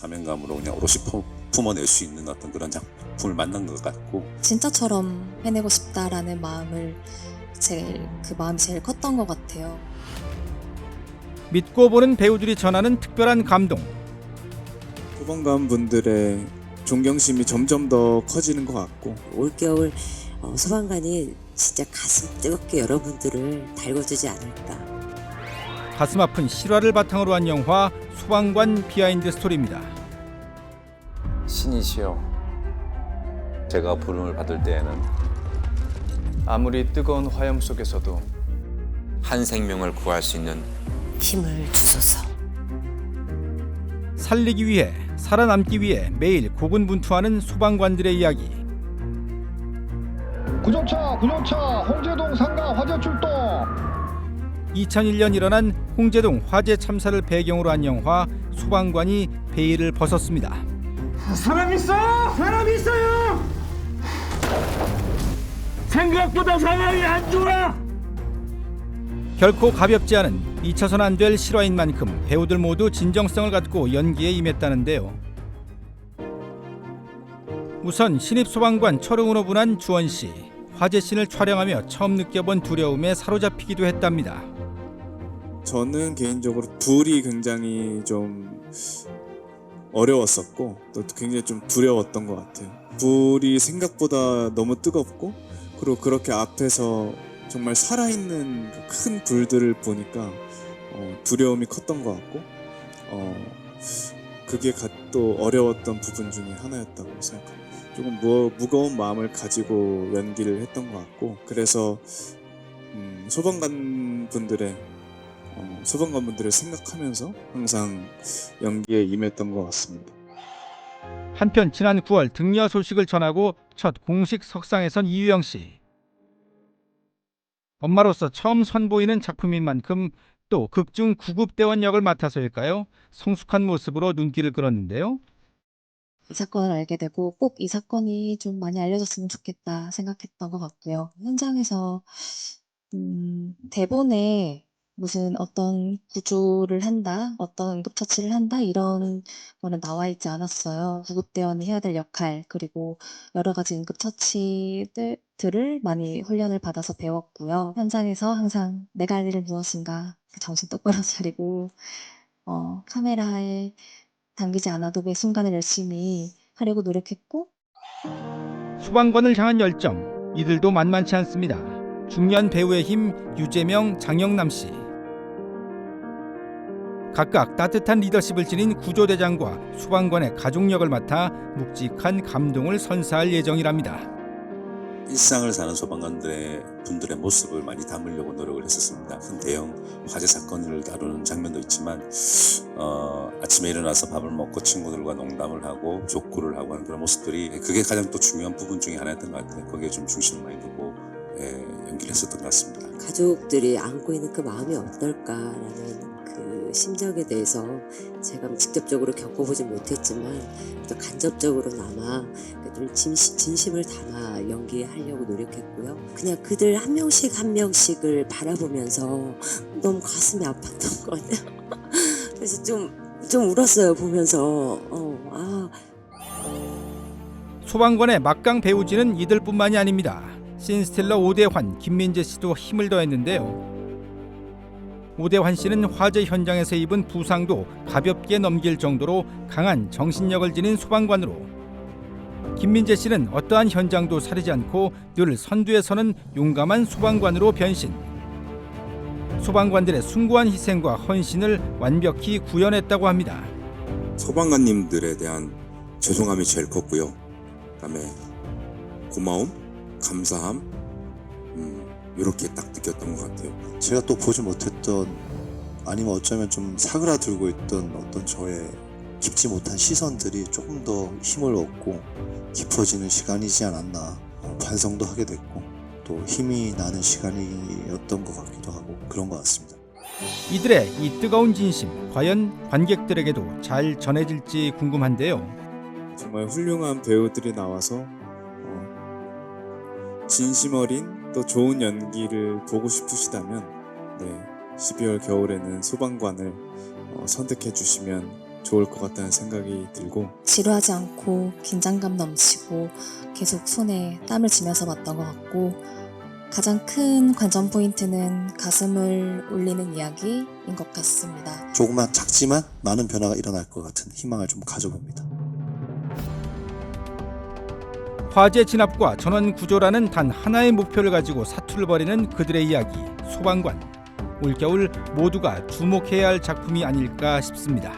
사명감으로 그냥 오롯이 품- 품어낼 수 있는 어떤 그런 작품을 만난 것 같고 진짜처럼 해내고 싶다라는 마음을 제일 그 마음이 제일 컸던 것 같아요. 믿고 보는 배우들이 전하는 특별한 감동. 소방관 분들의 존경심이 점점 더 커지는 것 같고 올겨울 어, 소방관이 진짜 가슴 뜨겁게 여러분들을 달궈주지 않을까. 가슴 아픈 실화를 바탕으로 한 영화 소방관 비하인드 스토리입니다. 신이시여 제가 부름을 받을 때에는 아무리 뜨거운 화염 속에서도 한 생명을 구할 수 있는 힘을 주소서. 살리기 위해 살아남기 위해 매일 고군분투하는 소방관들의 이야기. 구조차 구조차 홍제동 상가 화재 출동 2001년 일어난 홍제동 화재 참사를 배경으로 한 영화 소방관이 베일을 벗었습니다. 사람 있어요 사람 있어요 생각보다 상황이 안 좋아 결코 가볍지 않은 잊혀선 안 될 실화인 만큼 배우들 모두 진정성을 갖고 연기에 임했다는데요. 우선 신입 소방관 철웅으로 분한 주원 씨 화재 씬을 촬영하며 처음 느껴본 두려움에 사로잡히기도 했답니다. 저는 개인적으로 불이 굉장히 좀 어려웠었고 또 굉장히 좀 두려웠던 것 같아요. 불이 생각보다 너무 뜨겁고 그리고 그렇게 앞에서 정말 살아있는 그큰 불들을 보니까 어, 두려움이 컸던 것 같고 어, 그게 가- 또 어려웠던 부분 중에 하나였다고 생각합니다. 조금 무, 무거운 마음을 가지고 연기를 했던 것 같고 그래서 음, 소방관 분들의 어, 소방관분들을 생각하면서 항상 연기에 임했던 것 같습니다. 한편 지난 9월 등려 소식을 전하고 첫 공식 석상에 선 이유영 씨. 엄마로서 처음 선보이는 작품인 만큼 또 극중 구급대원 역을 맡아서일까요? 성숙한 모습으로 눈길을 끌었는데요. 이 사건을 알게 되고 꼭 이 사건이 좀 많이 알려졌으면 좋겠다 생각했던 것 같고요. 현장에서 음, 대본에 무슨 어떤 구조를 한다, 어떤 응급처치를 한다 이런 거는 나와 있지 않았어요. 구급대원이 해야 될 역할 그리고 여러 가지 응급처치들을 많이 훈련을 받아서 배웠고요. 현장에서 항상 내가 할 일은 무엇인가 정신 똑바로 차리고 어, 카메라에 당기지 않아도 매 순간을 열심히 하려고 노력했고 소방관을 향한 열정 이들도 만만치 않습니다. 중년 배우의 힘 유재명, 장영남 씨. 각각 따뜻한 리더십을 지닌 구조대장과 소방관의 가족력을 맡아 묵직한 감동을 선사할 예정이랍니다. 일상을 사는 소방관들의 분들의 모습을 많이 담으려고 노력을 했었습니다. 큰 대형 화재 사건을 다루는 장면도 있지만 어, 아침에 일어나서 밥을 먹고 친구들과 농담을 하고 족구를 하고 하는 그런 모습들이 그게 가장 또 중요한 부분 중에 하나였던 것 같아요. 거기에 좀 중심을 많이 두고 예, 연기를 했었던 것 같습니다. 가족들이 안고 있는 그 마음이 어떨까라는 그 심정에 대해서 제가 직접적으로 겪어보진 못했지만 또 간접적으로나마 좀 진심, 진심을 담아 연기하려고 노력했고요. 그냥 그들 한 명씩 한 명씩을 바라보면서 너무 가슴이 아팠던 것 같아요. 그래서 좀, 좀 울었어요, 보면서. 어, 아, 소방관의 막강 배우진은 이들뿐만이 아닙니다. 신스틸러 오대환, 김민재 씨도 힘을 더했는데요. 오대환 씨는 화재 현장에서 입은 부상도 가볍게 넘길 정도로 강한 정신력을 지닌 소방관으로 김민재 씨는 어떠한 현장도 사리지 않고 늘 선두에 서는 용감한 소방관으로 변신. 소방관들의 숭고한 희생과 헌신을 완벽히 구현했다고 합니다. 소방관님들에 대한 죄송함이 제일 컸고요. 그다음에 고마움, 감사함, 음, 이렇게 딱 느꼈던 것 같아요. 제가 또 보지 못했던 아니면 어쩌면 좀 사그라들고 있던 어떤 저의 깊지 못한 시선들이 조금 더 힘을 얻고 깊어지는 시간이지 않았나 어, 반성도 하게 됐고 또 힘이 나는 시간이었던 것 같기도 하고 그런 것 같습니다. 이들의 이 뜨거운 진심 과연 관객들에게도 잘 전해질지 궁금한데요. 정말 훌륭한 배우들이 나와서 어, 진심 어린 또 좋은 연기를 보고 싶으시다면 네, 12월 겨울에는 소방관을 어, 선택해 주시면 좋을 것 같다는 생각이 들고 지루하지 않고 긴장감 넘치고 계속 손에 땀을 쥐면서 봤던 것 같고 가장 큰 관전 포인트는 가슴을 울리는 이야기인 것 같습니다. 조그만 작지만 많은 변화가 일어날 것 같은 희망을 좀 가져봅니다. 화재 진압과 전원 구조라는 단 하나의 목표를 가지고 사투를 벌이는 그들의 이야기 소방관 올겨울 모두가 주목해야 할 작품이 아닐까 싶습니다.